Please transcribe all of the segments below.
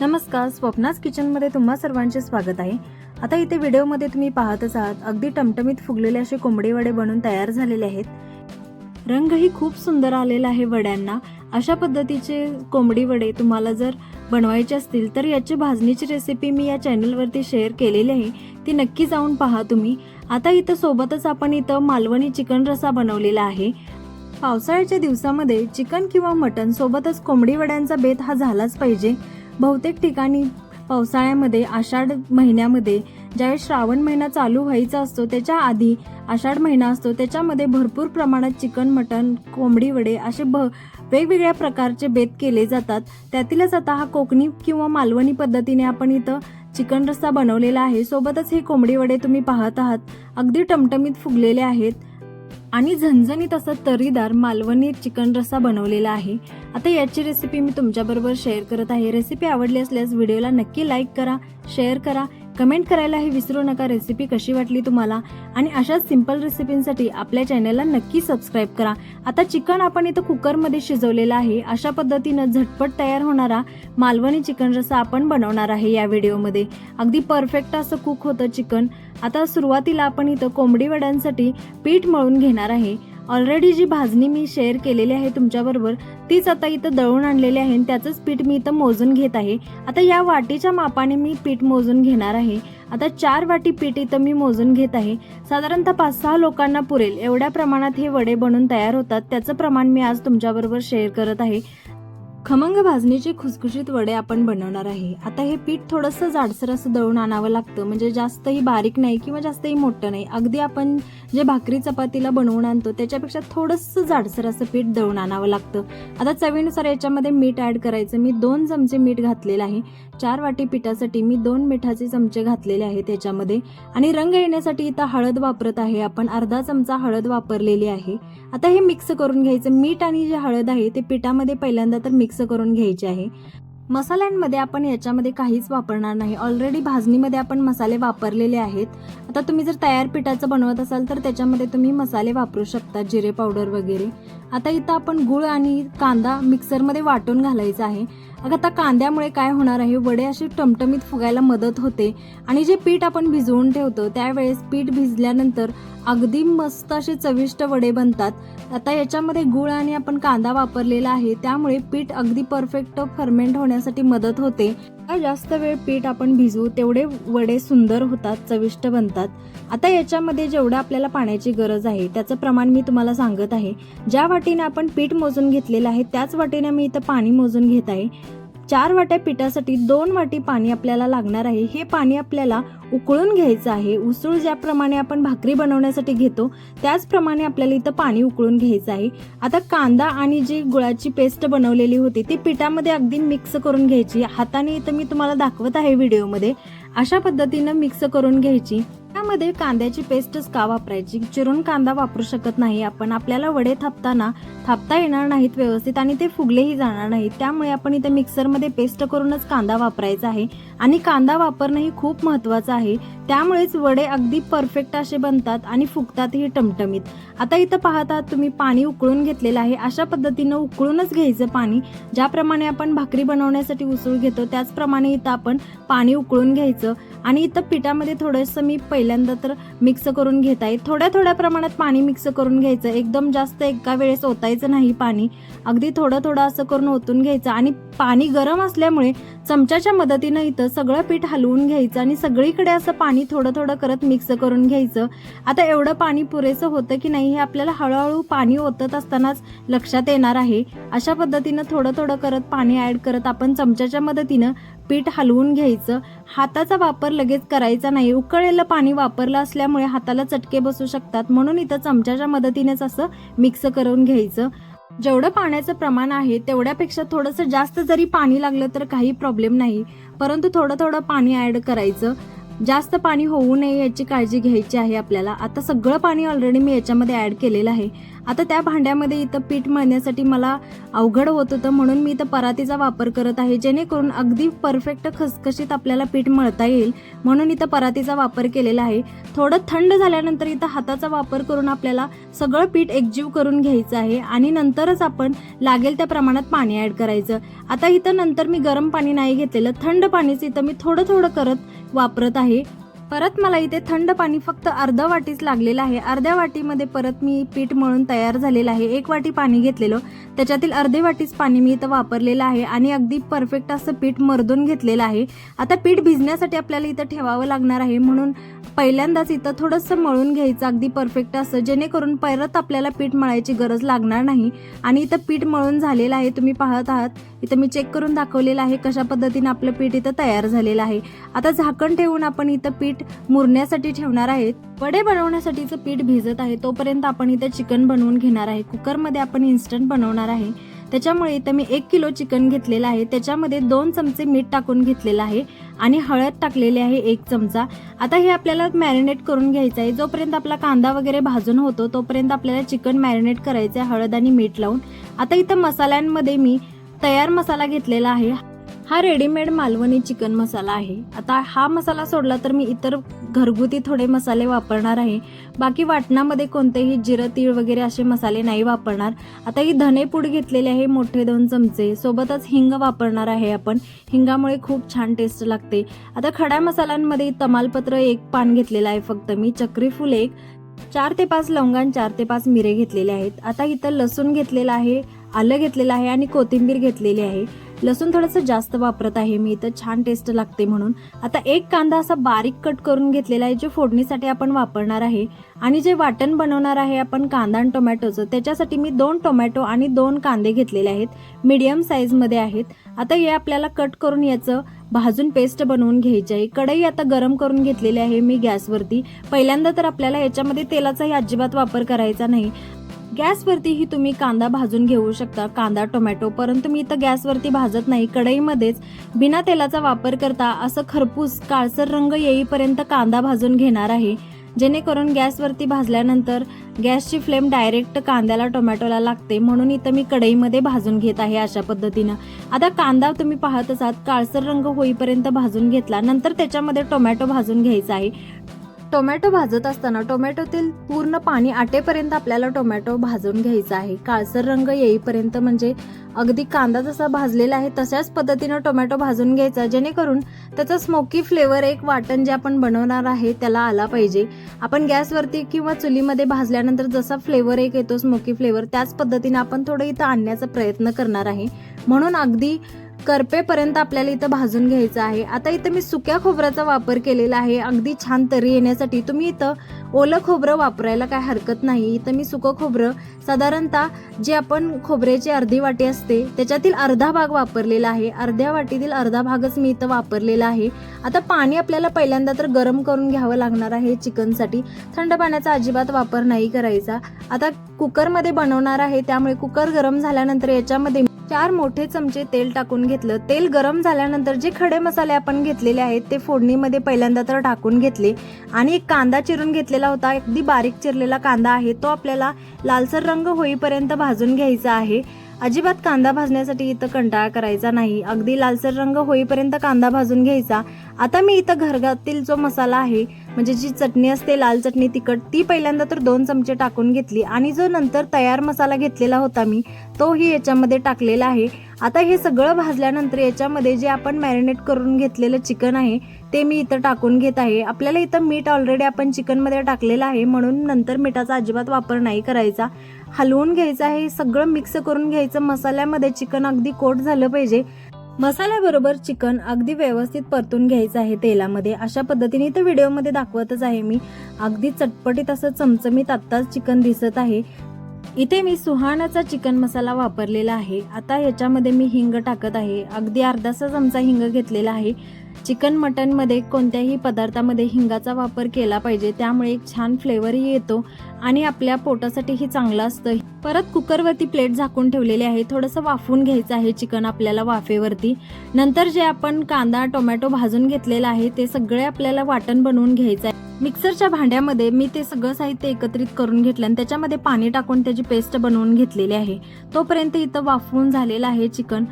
नमस्कार स्वप्नास किचनमध्ये तुम्हा सर्वांचे स्वागत आहे. आता इथे व्हिडिओमध्ये तुम्ही पाहतच आहात अगदी टमटमीत फुगलेले असे कोंबडी वडे बनून तयार झालेले आहेत. रंगही खूप सुंदर आलेला आहे वड्यांना. अशा पद्धतीचे कोंबडी वडे तुम्हाला जर बनवायचे असतील तर याची भाजणीची रेसिपी मी या चॅनलवरती शेअर केलेली आहे. ती नक्की जाऊन पहा तुम्ही. आता इथं सोबतच आपण इथं मालवणी चिकन रसा बनवलेला आहे. पावसाळ्याच्या दिवसामध्ये चिकन किंवा मटन सोबतच कोंबडी वड्यांचा बेत हा झालाच पाहिजे. बहुतेक ठिकाणी पावसाळ्यामध्ये आषाढ महिन्यामध्ये ज्यावेळेस श्रावण महिना चालू व्हायचा असतो त्याच्या आधी आषाढ महिना असतो. त्याच्यामध्ये भरपूर प्रमाणात चिकन मटन कोंबडी वडे असे भ वेगवेगळ्या प्रकारचे बेत केले जातात. त्यातीलच आता हा कोकणी किंवा मालवणी पद्धतीने आपण इथं चिकन रस्सा बनवलेला आहे. सोबतच हे कोंबडी वडे तुम्ही पाहत आहात. अगदी टमटमीत फुगलेले आहेत. आणि झणझणीत असा तरीदार मालवणी चिकन रस्सा बनवलेला आहे. आता याची रेसिपी मी तुमच्याबरोबर शेअर करत आहे. रेसिपी आवडली असल्यास व्हिडिओला नक्की लाईक करा शेअर करा. कमेंट करायलाही विसरू नका. रेसिपी कशी वाटली तुम्हाला? आणि अशाच सिंपल रेसिपींसाठी आपल्या चॅनलला नक्की सबस्क्राईब करा. आता चिकन आपण इथं कुकरमध्ये शिजवलेलं आहे. अशा पद्धतीनं झटपट तयार होणारा मालवणी चिकन रस्सा आपण बनवणार आहे या व्हिडिओमध्ये अगदी परफेक्ट असं कुक होतं चिकन आता सुरुवातीला आपण इथं कोंबडी वड्यांसाठी पीठ मळून घेणार आहे. ऑलरेडी जी भाजणी मी शेअर केलेली आहे तुमच्याबरोबर तीच आता इथं दळून आणलेली आहे आणि त्याचंच पीठ मी इथं मोजून घेत आहे. आता या वाटीच्या मापाने मी पीठ मोजून घेणार आहे. आता चार वाटी पीठ इथं मी मोजून घेत आहे. साधारणतः पाच सहा लोकांना पुरेल. एवढ्या प्रमाणात हे वडे बनून तयार होतात. त्याचं प्रमाण मी आज तुमच्याबरोबर शेअर करत आहे. खमंग भाजणीचे खुसखुशीत वडे आपण बनवणार आहे. आता हे पीठ थोडंसं जाडसर असं दळून आणावं लागतं. म्हणजे जास्तही बारीक नाही किंवा जास्तही मोठं नाही. अगदी आपण जे भाकरी चपातीला बनवून आणतो त्याच्यापेक्षा थोडंसं जाडसर असं पीठ दळून आणावं लागतं. आता चवीनुसार याच्यामध्ये मीठ ॲड करायचं. मी दोन चमचे मीठ घातलेलं आहे. चार वाटी पिठासाठी मी दोन मिठाचे चमचे घातलेले आहेत त्याच्यामध्ये. आणि रंग येण्यासाठी इथं हळद वापरत आहे. आपण अर्धा चमचा हळद वापरलेली आहे. आता हे मिक्स करून घ्यायचं. मीठ आणि जे हळद आहे ते पिठामध्ये पहिल्यांदा तर मिक्स करून घ्यायचे आहे. मसाल्यांमध्ये आपण याच्यामध्ये काहीच वापरणार नाही. ऑलरेडी भाजणीमध्ये आपण मसाले वापरलेले आहेत. आता तुम्ही जर तयार पिठाचं बनवत असाल तर त्याच्यामध्ये तुम्ही मसाले वापरू शकता जिरे पावडर वगैरे. आता इथं आपण गुळ आणि कांदा मिक्सरमध्ये वाटून घालायचा आहे. अगं आता कांद्यामुळे काय होणार आहे? वडे असे टमटमीत फुगायला मदत होते. आणि जे पीठ आपण भिजवून ठेवतो त्यावेळेस पीठ भिजल्यानंतर अगदी मस्त असे चविष्ट वडे बनतात. आता याच्यामध्ये गुळ आणि आपण कांदा वापरलेला आहे त्यामुळे पीठ अगदी परफेक्ट फर्मेंट होण्यासाठी मदत होते. जास्त वेळ पीठ आपण भिजवू तेवढे वडे सुंदर होतात चविष्ट बनतात. आता याच्यामध्ये जेवढं आपल्याला पाण्याची गरज आहे त्याचं प्रमाण मी तुम्हाला सांगत आहे. ज्या वाटीने आपण पीठ मोजून घेतलेलं आहे त्याच वाटीने मी इथं पाणी मोजून घेत आहे. चार वाट्या पिठासाठी दोन वाटी पाणी आपल्याला लागणार आहे. हे पाणी आपल्याला उकळून घ्यायचं आहे. उसळ ज्याप्रमाणे आपण भाकरी बनवण्यासाठी घेतो त्याचप्रमाणे आपल्याला इथं पाणी उकळून घ्यायचं आहे. आता कांदा आणि जी गुळाची पेस्ट बनवलेली होती ती पिठामध्ये अगदी मिक्स करून घ्यायची. हाताने इथं मी तुम्हाला दाखवत आहे व्हिडिओमध्ये. अशा पद्धतीनं मिक्स करून घ्यायची. त्यामध्ये कांद्याची पेस्टच का वापरायची? चिरून कांदा वापरू शकत नाही आपण. आपल्याला वडे थापताना थापता येणार नाहीत व्यवस्थित आणि ते फुगलेही जाणार नाहीत. त्यामुळे आपण इथे मिक्सरमध्ये पेस्ट करूनच कांदा वापरायचा आहे. आणि कांदा वापरणं ही खूप महत्त्वाचं आहे. त्यामुळेच वडे अगदी परफेक्ट असे बनतात आणि फुगतातही टमटमीत. आता इथं पाहता तुम्ही पाणी उकळून घेतलेलं आहे. अशा पद्धतीनं उकळूनच घ्यायचं पाणी. ज्याप्रमाणे आपण भाकरी बनवण्यासाठी उसळ घेतो त्याचप्रमाणे इथं आपण पाणी उकळून घ्यायचं. आणि इथं पिठामध्ये थोडंसं मी पहिल्यांदा तर मिक्स करून घेता येईल. थोड्या थोड्या प्रमाणात पाणी मिक्स करून घ्यायचं. एकदम जास्त एका वेळेस ओतायचं नाही पाणी. अगदी थोडं थोडं असं करून ओतून घ्यायचं आणि पाणी गरम असल्यामुळे चमच्याच्या मदतीनं इथं सगळं पीठ हलवून घ्यायचं आणि सगळीकडे असं पाणी थोडं थोडं करत मिक्स करून घ्यायचं. आता एवढं पाणी पुरेसं होतं की नाही हे आपल्याला हळूहळू पाणी ओतत असतानाच लक्षात येणार आहे. अशा पद्धतीनं थोडं थोडं करत पाणी ॲड करत आपण चमच्याच्या मदतीनं पीठ हलवून घ्यायचं. हाताचा वापर लगेच करायचा नाही. उकळलेलं पाणी वापरलं असल्यामुळे हाताला चटके बसू शकतात. म्हणून इथं चमच्याच्या मदतीनेच असं मिक्स करून घ्यायचं. जेवढं पाण्याचं प्रमाण आहे तेवढ्यापेक्षा थोडंसं जास्त जरी पाणी लागलं तर काही प्रॉब्लेम नाही. परंतु थोडं थोडं पाणी ॲड करायचं. जास्त पाणी होऊ नये याची काळजी घ्यायची आहे आपल्याला. आता सगळं पाणी ऑलरेडी मी याच्यामध्ये ॲड केलेलं आहे. आता त्या भांड्यामध्ये इथं पीठ मळण्यासाठी मला अवघड होत होतं म्हणून मी इथं परातीचा वापर करत आहे. जेणेकरून अगदी परफेक्ट खसखशीत आपल्याला पीठ मळता येईल म्हणून इथं परातीचा वापर केलेला आहे. थोडं थंड झाल्यानंतर इथं हाताचा वापर करून आपल्याला सगळं पीठ एकजीव करून घ्यायचं आहे आणि नंतरच आपण लागेल त्या प्रमाणात पाणी ॲड करायचं. आता इथं नंतर मी गरम पाणी नाही घेतलेलं थंड पाणीच इथं मी थोडं थोडं करत वापरत आहे. परत मला इथे थंड पाणी फक्त अर्धा वाटीच लागलेलं आहे. अर्ध्या वाटीमध्ये परत मी पीठ मळून तयार झालेलं आहे. एक वाटी पाणी घेतलेलं. त्याच्यातील अर्धे वाटीच पाणी मी इथं वापरलेलं आहे आणि अगदी परफेक्ट असं पीठ मर्दून घेतलेलं आहे. आता पीठ भिजण्यासाठी आपल्याला इथं ठेवावं लागणार आहे. म्हणून पहिल्यांदाच इथं थोडंसं मळून घ्यायचं अगदी परफेक्ट असं. जेणेकरून परत आपल्याला पीठ मळायची गरज लागणार नाही. आणि इथं पीठ मळून झालेलं आहे. तुम्ही पाहत आहात. इथं मी चेक करून दाखवलेलं आहे कशा पद्धतीने आपलं पीठ इथं तयार झालेलं आहे. आता झाकण ठेवून आपण इथं पीठ पीठ मुरण्यासाठी ठेवणार आहेत. वडे बनवण्यासाठीचं पीठ भिजत आहे. तोपर्यंत आपण इथं चिकन बनवून घेणार आहे. कुकरमध्ये आपण इन्स्टंट बनवणार आहे. त्याच्यामुळे इथं मी एक किलो चिकन घेतलेलं आहे. त्याच्यामध्ये दोन चमचे मीठ टाकून घेतलेलं आहे आणि हळद टाकलेली आहे एक चमचा. आता हे आपल्याला मॅरिनेट करून घ्यायचं आहे. जोपर्यंत आपला कांदा वगैरे भाजून होतो तोपर्यंत आपल्याला चिकन मॅरिनेट करायचं आहे. हळद आणि मीठ लावून. आता इथं मसाल्यांमध्ये मी तयार मसाला घेतलेला आहे. हा रेडीमेड मालवणी चिकन मसाला आहे. आता हा मसाला सोडला तर मी इतर घरगुती थोडे मसाले वापरणार आहे. बाकी वाटणामध्ये कोणतेही जिरं तीळ वगैरे असे मसाले नाही वापरणार. आता ही धनेपूड घेतलेली आहे मोठे दोन चमचे. सोबतच हिंग वापरणार आहे आपण. हिंगामुळे खूप छान टेस्ट लागते. आता खड्या मसाल्यांमध्ये तमालपत्र एक पान घेतलेलं आहे फक्त मी. चक्रीफुल एक चार ते पाच लवंगान चार ते पाच मिरे घेतलेले आहेत. आता इथं लसूण घेतलेलं आहे आलं घेतलेलं आहे आणि कोथिंबीर घेतलेली आहे. लसूण थोडंसं जास्त वापरत आहे मी इथं छान टेस्ट लागते म्हणून. आता एक कांदा असा बारीक कट करून घेतलेला आहे जो फोडणीसाठी आपण वापरणार आहे. आणि जे वाटण बनवणार आहे आपण कांदा आणि टोमॅटोचं त्याच्यासाठी मी दोन टोमॅटो आणि दोन कांदे घेतलेले आहेत. मीडियम साईजमध्ये आहेत. आता हे आपल्याला कट करून याचं भाजून पेस्ट बनवून घ्यायची आहे. कढई आता गरम करून घेतलेली आहे मी गॅसवरती. पहिल्यांदा तर आपल्याला याच्यामध्ये तेलाचाही अजिबात वापर करायचा नाही. गॅसवरतीही तुम्ही कांदा भाजून घेऊ शकता. कांदा टोमॅटो परंतु मी इथं गॅसवरती भाजत नाही. कढईमध्येच बिना तेलाचा वापर करता असं खरपूस काळसर रंग येईपर्यंत कांदा भाजून घेणार आहे. जेणेकरून गॅसवरती भाजल्यानंतर गॅसची फ्लेम डायरेक्ट कांद्याला टोमॅटोला लागते. म्हणून इथं मी कढईमध्ये भाजून घेत आहे अशा पद्धतीनं. आता कांदा तुम्ही पाहत असाल काळसर रंग होईपर्यंत भाजून घेतला. नंतर त्याच्यामध्ये टोमॅटो भाजून घ्यायचा आहे. टोमॅटो भाजत असताना टोमॅटोतील पूर्ण पाणी आटेपर्यंत आपल्याला टोमॅटो भाजून घ्यायचा आहे. काळसर रंग येईपर्यंत म्हणजे अगदी कांदा जसा भाजलेला आहे तशाच पद्धतीनं टोमॅटो भाजून घ्यायचा. जेणेकरून त्याचा स्मोकी फ्लेवर एक वाटण जे आपण बनवणार आहे त्याला आला पाहिजे. आपण गॅसवरती किंवा चुलीमध्ये भाजल्यानंतर जसा फ्लेवर एक येतो स्मोकी फ्लेवर त्याच पद्धतीने आपण थोडं इथं आणण्याचा प्रयत्न करणार आहे. म्हणून अगदी करपेपर्यंत आपल्याला इथं भाजून घ्यायचं आहे. आता इथं मी सुक्या खोबऱ्याचा वापर केलेला आहे. अगदी छान तरी येण्यासाठी तुम्ही इथं ओलं खोबरं वापरायला काय हरकत नाही. इथं मी सुकं खोबरं साधारणतः जे आपण खोबऱ्याची अर्धी वाटी असते त्याच्यातील अर्धा भाग वापरलेला आहे. अर्ध्या वाटीतील अर्धा भागच मी इथं वापरलेला आहे. आता पाणी आपल्याला पहिल्यांदा तर गरम करून घ्यावं लागणार आहे चिकनसाठी. थंड पाण्याचा अजिबात वापर नाही करायचा. आता कुकरमध्ये बनवणार आहे त्यामुळे कुकर गरम झाल्यानंतर याच्यामध्ये चार मोठे चमचे तेल टाकून घेतलं. तेल गरम झाल्यानंतर जे खडे मसाले आपण घेतलेले आहेत ते फोडणीमध्ये पहिल्यांदा तर टाकून घेतले आणि एक कांदा चिरून घेतलेला होता. अगदी बारीक चिरलेला कांदा आहे. तो आपल्याला लालसर रंग होईपर्यंत भाजून घ्यायचा आहे. अजिबात कांदा भाजण्यासाठी इथं कंटाळा करायचा नाही. अगदी लालसर रंग होईपर्यंत कांदा भाजून घ्यायचा. आता मी इथं घरगातील जो मसाला आहे म्हणजे जी चटणी असते लाल चटणी तिखट ती पहिल्यांदा तर दोन चमचे टाकून घेतली आणि जो नंतर तयार मसाला घेतलेला होता मी तोही याच्यामध्ये टाकलेला आहे. आता हे सगळं भाजल्यानंतर याच्यामध्ये जे आपण मॅरिनेट करून घेतलेलं चिकन आहे ते मी इथं टाकून घेत आहे. आपल्याला इथं मीठ ऑलरेडी आपण चिकनमध्ये टाकलेलं आहे. म्हणून नंतर मिठाचा अजिबात वापर नाही करायचा. हलवून घ्यायचं आहे. सगळं मिक्स करून घ्यायचं. मसाल्यामध्ये चिकन अगदी कोट झालं पाहिजे. मसाल्याबरोबर चिकन अगदी व्यवस्थित परतून घ्यायचं आहे तेलामध्ये. अशा पद्धतीने इथं व्हिडिओमध्ये दाखवतच आहे मी. अगदी चटपटीत असं चमचमीत आत्ताच चिकन दिसत आहे. इथे मी सुहाणाचा चिकन मसाला वापरलेला आहे. आता ह्याच्यामध्ये मी हिंग टाकत आहे. अगदी अर्धासा चमचा हिंग घेतलेला आहे. चिकन मटनमध्ये कोणत्याही पदार्थामध्ये हिंगाचा वापर केला पाहिजे त्यामुळे एक छान फ्लेवरही येतो आणि आपल्या पोटासाठीही चांगलं असतं. परत कुकरवरती प्लेट झाकून ठेवलेली आहे थोडंसं वाफवून घ्यायचं आहे चिकन आपल्याला वाफेवरती. नंतर जे आपण कांदा टोमॅटो भाजून घेतलेला आहे ते सगळे आपल्याला वाटण बनवून घ्यायचं आहे. मिक्सरच्या भांड्यामध्ये मी ते सगळं साहित्य एकत्रित करून घेतलं आणि त्याच्यामध्ये पाणी टाकून त्याची पेस्ट बनवून घेतलेली आहे. तोपर्यंत इथं वाफवून झालेलं आहे चिकन.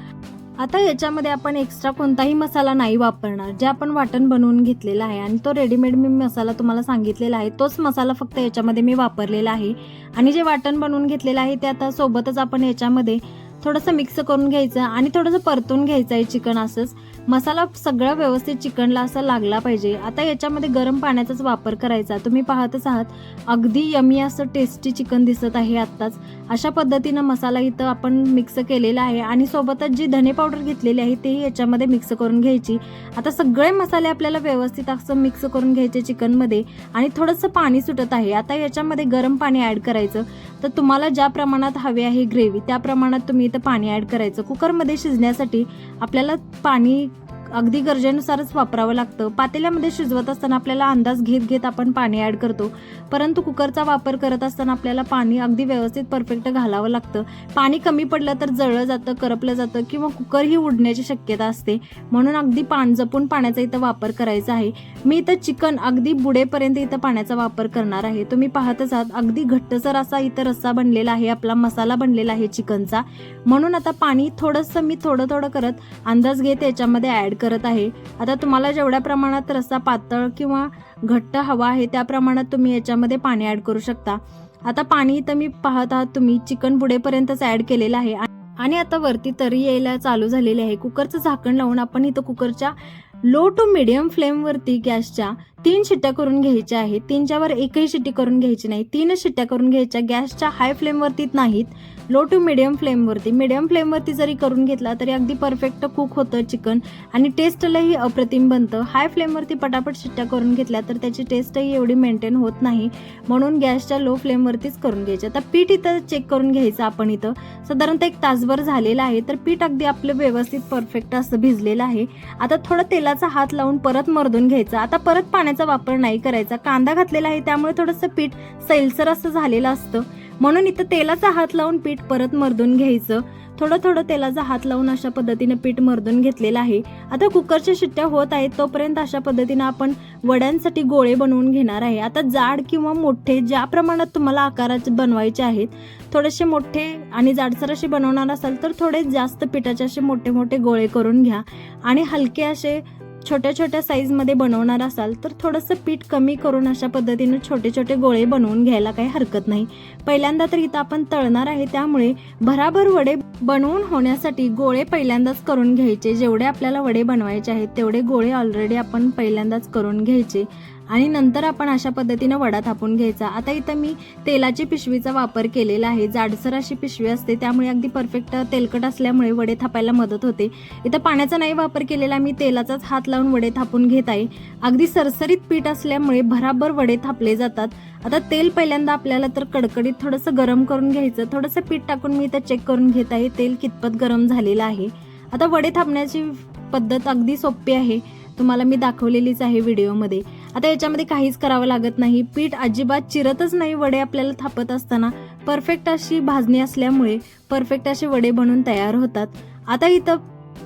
आता याच्यामध्ये आपण एक्स्ट्रा कोणताही मसाला नाही वापरणार. जे आपण वाटण बनवून घेतलेला आहे आणि तो रेडीमेड मी मसाला तुम्हाला सांगितलेला आहे तोच मसाला फक्त याच्यामध्ये मी वापरलेला आहे. आणि जे वाटण बनवून घेतलेलं आहे ते आता सोबतच आपण याच्यामध्ये थोडंसं मिक्स करून घ्यायचं आणि थोडंसं परतून घ्यायचं आहे चिकन असंच. मसाला सगळं व्यवस्थित चिकनला असा लागला पाहिजे. आता याच्यामध्ये गरम पाण्याचाच वापर करायचा. तुम्ही पाहतच आहात अगदी यमी असं टेस्टी चिकन दिसत आहे आत्ताच. अशा पद्धतीनं मसाला इथं आपण मिक्स केलेला आहे आणि सोबतच जी धने पावडर घेतलेली आहे तेही याच्यामध्ये मिक्स करून घ्यायची. आता सगळे मसाले आपल्याला व्यवस्थित असं मिक्स करून घ्यायचे चिकनमध्ये आणि थोडंसं पाणी सुटत आहे. आता याच्यामध्ये गरम पाणी ॲड करायचं. तर तुम्हाला ज्या प्रमाणात हवे आहे ग्रेव्ही त्या प्रमाणात तुम्ही इथं पाणी ॲड करायचं. कुकरमध्ये शिजण्यासाठी आपल्याला पाणी अगदी गरजेनुसारच वापरावं लागतं. पातेल्यामध्ये शिजवत असताना आपल्याला अंदाज घेत घेत आपण पाणी ॲड करतो. परंतु कुकरचा वापर करत असताना आपल्याला पाणी अगदी व्यवस्थित परफेक्ट घालावं लागतं. पाणी कमी पडलं तर जळलं जातं करपलं जातं किंवा कुकरही उडण्याची शक्यता असते. म्हणून अगदी पाण जपून पाण्याचा इथं वापर करायचा आहे. मी इथं चिकन अगदी बुडेपर्यंत इथं पाण्याचा वापर करणार आहे. तुम्ही पाहतच आहात अगदी घट्टसर असा इथं रस्सा बनलेला आहे आपला मसाला बनलेला आहे चिकनचा. म्हणून आता पाणी थोडंसं मी थोडं थोडं करत अंदाज घेत याच्यामध्ये ॲड करत आहे. आता तुम्हाला जेवढ्या प्रमाणात रस्सा पातळ किंवा घट्ट हवा आहे त्या प्रमाणात तुम्ही याच्यामध्ये पाणी ॲड करू शकता. आता पाणी इथं मी पाहत आहात तुम्ही चिकन बुडेपर्यंतच ॲड केलेलं आहे. आणि आता वरती तरी यायला चालू झालेली आहे. कुकरचं झाकण लावून आपण इथं कुकरच्या लो टू मिडियम फ्लेमवरती गॅसच्या तीन शिट्ट्या करून घ्यायच्या आहेत. तीनच्यावर एकही शिट्टी करून घ्यायची नाही. तीनच शिट्ट्या करून घ्यायच्या. गॅसच्या हाय फ्लेमवरती नाहीत. लो टू मिडियम फ्लेमवरती. मिडियम फ्लेमवरती जरी करून घेतला तरी अगदी परफेक्ट कुक होतं चिकन. आणि टेस्टलाही अप्रतिम बनतं. हाय फ्लेमवरती पटापट शिट्ट्या करून घेतल्या तर त्याची टेस्टही एवढी मेंटेन होत नाही. म्हणून गॅसच्या लो फ्लेमवरतीच करून घ्यायचं. आता पीठ इथं चेक करून घ्यायचं आपण इथं. साधारणतः एक तासभर झालेलं आहे. तर पीठ अगदी आपलं व्यवस्थित परफेक्ट असं भिजलेलं आहे. आता थोडं तेलाचा हात लावून परत मर्दून घ्यायचा. आता परत पाण्याचा वापर नाही करायचा. कांदा घातलेला आहे त्यामुळे थोडंसं पीठ सैलसर असं झालेलं असतं. म्हणून इथं तेलाचा हात लावून पीठ परत मर्दून घ्यायचं. थोडं थोडं तेलाचा हात लावून अशा पद्धतीने पीठ मर्दून घेतलेलं आहे. आता कुकरच्या शिट्ट्या होत आहेत तोपर्यंत अशा पद्धतीनं आपण वड्यांसाठी गोळे बनवून घेणार आहे. आता जाड किंवा मोठे ज्या प्रमाणात तुम्हाला आकाराचे बनवायचे आहेत थोडेसे मोठे आणि जाडसर असे बनवणार असाल तर थोडे जास्त पिठाचे असे मोठे मोठे गोळे करून घ्या. आणि हलके असे छोट्या छोट्या साईजमध्ये बनवणार असाल तर थोडंसं पीठ कमी करून अशा पद्धतीनं छोटे छोटे गोळे बनवून घ्यायला काही हरकत नाही. पहिल्यांदा तर इथं आपण तळणार आहे त्यामुळे भराभर वडे बनवून होण्यासाठी गोळे पहिल्यांदाच करून घ्यायचे. जेवढे आपल्याला वडे बनवायचे आहेत तेवढे गोळे ऑलरेडी आपण पहिल्यांदाच करून घ्यायचे. आणि नंतर आपण अशा पद्धतीनं वडा थापून घ्यायचा. आता इथं मी तेलाची पिशवीचा वापर केलेला आहे. जाडसर अशी पिशवी असते त्यामुळे अगदी परफेक्ट तेलकट असल्यामुळे वडे थापायला मदत होते. इथं पाण्याचा नाही वापर केलेला मी तेलाचाच हात लावून वडे थापून घेत आहे. अगदी सरसरीत पीठ असल्यामुळे भराभर वडे थापले जातात. आता तेल पहिल्यांदा आपल्याला तर कडकडीत थोडंसं गरम करून घ्यायचं. थोडंसं पीठ टाकून मी इथं चेक करून घेत आहे. तेल कितपत गरम झालेलं आहे. आता वडे थापण्याची पद्धत अगदी सोपी आहे. तुम्हाला मी दाखवलेलीच आहे व्हिडिओमध्ये. आता याच्यामध्ये काहीच करावं लागत नाही. पीठ अजिबात चिरतच नाही वडे आपल्याला थापत असताना. परफेक्ट अशी भाजणी असल्यामुळे परफेक्ट असे वडे बनून तयार होतात. आता इथं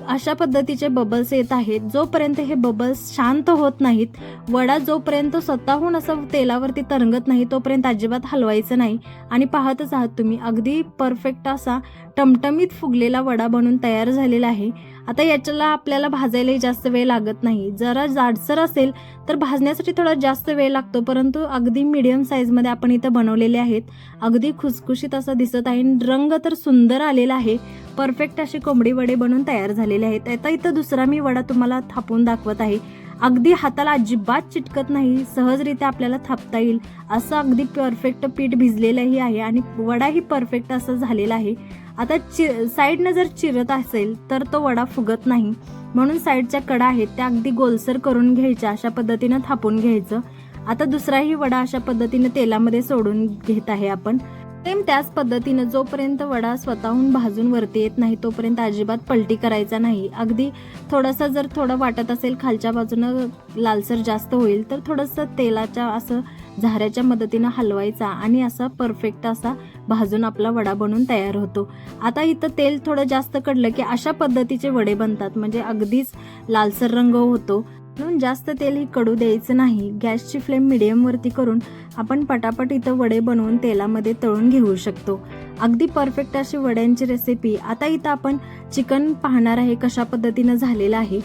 अशा पद्धतीचे बबल्स येत आहेत. जोपर्यंत हे बबल्स शांत होत नाहीत वडा जोपर्यंत स्वतःहून असं तेलावरती तरंगत नाही तोपर्यंत अजिबात हलवायचं नाही. आणि पाहतच आहात तुम्ही अगदी परफेक्ट असा टमटमीत फुगलेला वडा बनून तयार झालेला आहे. आता याच्याला आपल्याला भाजायलाही जास्त वेळ लागत नाही. जरा जाडसर असेल तर भाजण्यासाठी थोडा जास्त वेळ लागतो परंतु अगदी मिडियम साईजमध्ये आपण इथं बनवलेले आहेत. अगदी खुसखुशीत असं दिसत आहे. आणि रंग तर सुंदर आलेला आहे. परफेक्ट असे कोंबडी वडे बनून तयार झालेले आहेत. आता इथं दुसरा मी वडा तुम्हाला थापून दाखवत आहे. अगदी हाताला अजिबात चिटकत नाही सहजरित्या आपल्याला थापता येईल. असं अगदी परफेक्ट पीठ भिजलेलंही आहे आणि वडाही परफेक्ट असं झालेला आहे. आता चि साईडनं जर चिरत असेल तर तो वडा फुगत नाही. म्हणून साईडच्या कडा आहेत त्या अगदी गोलसर करून घ्यायच्या अशा पद्धतीनं थापून घ्यायचं. आता दुसराही वडा अशा पद्धतीनं तेलामध्ये सोडून घेत आहे आपण. सेम त्याच पद्धतीनं जोपर्यंत वडा स्वतःहून भाजून वरती येत नाही तोपर्यंत अजिबात पलटी करायचा नाही. अगदी थोडासा जर थोडं वाटत असेल खालच्या बाजूनं लालसर जास्त होईल तर थोडंसं तेलाच्या असं झाऱ्याच्या मदतीनं हलवायचा आणि असा परफेक्ट असा भाजून आपला वडा बनून तयार होतो. आता इथं तेल थोडं जास्त कडलं की अशा पद्धतीचे वडे बनतात. म्हणजे अगदीच लालसर रंग होतो. म्हणून जास्त तेल ही कडू द्यायचं नाही. गॅसची फ्लेम मिडियमवरती करून आपण पटापट इथं वडे बनवून तेलामध्ये तळून घेऊ शकतो. अगदी परफेक्ट अशी वड्यांची रेसिपी आता इथं आपण चिकन पाहणार आहे कशा पद्धतीनं झालेलं आहे.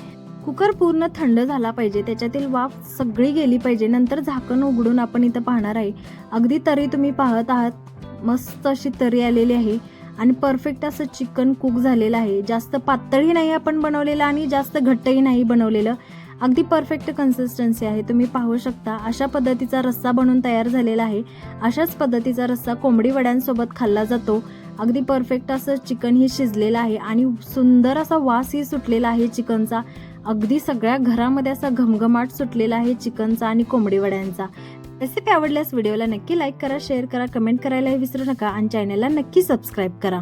कुकर पूर्ण थंड झाला पाहिजे. त्याच्यातील वाफ सगळी गेली पाहिजे. नंतर झाकण उघडून आपण इथं पाहणार आहे. अगदी तरी तुम्ही पाहत आहात. मस्त अशी तरी आलेली आहे. आणि परफेक्ट असं चिकन कुक झालेलं आहे. जास्त पातळही नाही आपण बनवलेलं आणि जास्त घट्टही नाही बनवलेलं. अगदी परफेक्ट कन्सिस्टन्सी आहे. तुम्ही पाहू शकता अशा पद्धतीचा रस्सा बनवून तयार झालेला आहे. अशाच पद्धतीचा रस्सा कोंबडी वड्यांसोबत खाल्ला जातो. अगदी परफेक्ट असं चिकन हे शिजलेलं आहे आणि सुंदर असा वासही सुटलेला आहे चिकनचा अगदी सगळ्या घरामध्ये असा घमघमाट सुटलेला आहे चिकनचा आणि कोंबडी वड्यांचा. रेसिपी आवडल्यास व्हिडिओला नक्की लाईक करा शेअर करा कमेंट करायलाही विसरू नका आणि चॅनलला नक्की सबस्क्राईब करा.